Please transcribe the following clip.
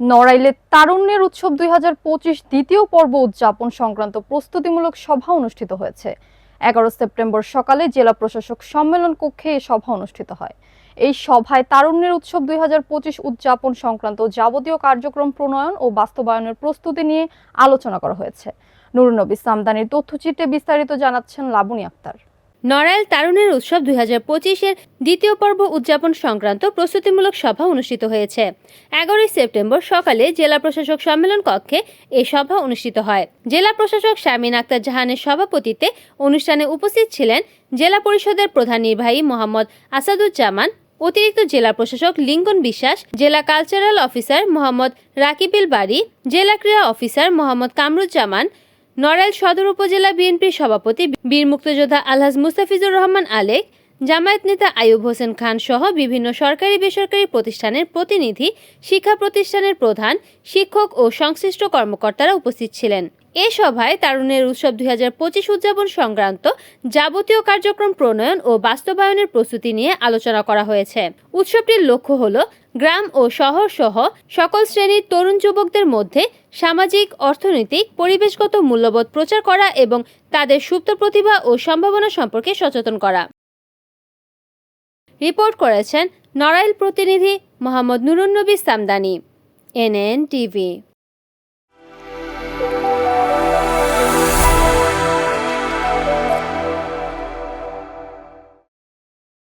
নড়াইলে তারুণ্যের উৎসব দুই হাজার পঁচিশ দ্বিতীয় পর্ব উদযাপন সংক্রান্ত প্রস্তুতিমূলক সভা অনুষ্ঠিত হয়েছে। এগারো সেপ্টেম্বর সকালে জেলা প্রশাসক সম্মেলন কক্ষে এই সভা অনুষ্ঠিত হয়। এই সভায় তারুণ্যের উৎসব দুই হাজার পঁচিশ উদযাপন সংক্রান্ত যাবতীয় কার্যক্রম প্রণয়ন ও বাস্তবায়নের প্রস্তুতি নিয়ে আলোচনা করা হয়েছে। নুরুন্নবী সামদানির তথ্যচিত্রে বিস্তারিত জানাচ্ছেন লাবণী আক্তার। নড়াইল তারুণের উৎসব দুই হাজার পঁচিশের দ্বিতীয় পর্ব উদযাপন সংক্রান্ত প্রস্তুতিমূলক সভা অনুষ্ঠিত হয়েছে। এগারোই সেপ্টেম্বর সকালে জেলা প্রশাসক সম্মেলন কক্ষে এই সভা অনুষ্ঠিত হয়। জেলা প্রশাসক শামিন আক্তার জাহানের সভাপতিত্বে অনুষ্ঠানে উপস্থিত ছিলেন জেলা পরিষদের প্রধান নির্বাহী মোহাম্মদ আসাদুজ্জামান, অতিরিক্ত জেলা প্রশাসক লিঙ্গন বিশ্বাস, জেলা কালচারাল অফিসার মোহাম্মদ রাকিবিল বাড়ি জেলা ক্রীড়া অফিসার মোহাম্মদ কামরুজ্জামান নড়াইল সদর উপজেলা বিএনপির সভাপতি বীর মুক্তিযোদ্ধা আলহাজ মুস্তাফিজুর রহমান আলেক, জামায়াত নেতা আয়ুব হোসেন খান সহ বিভিন্ন সরকারি বেসরকারি প্রতিষ্ঠানের প্রতিনিধি, শিক্ষা প্রতিষ্ঠানের প্রধান, শিক্ষক ও সংশ্লিষ্ট কর্মকর্তারা উপস্থিত ছিলেন। এ সভায় তারুণের উৎসব দুই হাজার পঁচিশ উদযাপন সংক্রান্ত যাবতীয় কার্যক্রম প্রণয়ন ও বাস্তবায়নের প্রস্তুতি নিয়ে আলোচনা করা হয়েছে। উৎসবটির লক্ষ্য হল গ্রাম ও শহর সহ সকল শ্রেণির তরুণ যুবকদের মধ্যে সামাজিক, অর্থনৈতিক, পরিবেশগত মূল্যবোধ প্রচার করা এবং তাদের সুপ্ত প্রতিভা ও সম্ভাবনা সম্পর্কে সচেতন করা। রিপোর্ট করেছেন নড়াইল প্রতিনিধি মোহাম্মদ নুরুন্নবী সামদানি, এনএন টিভি।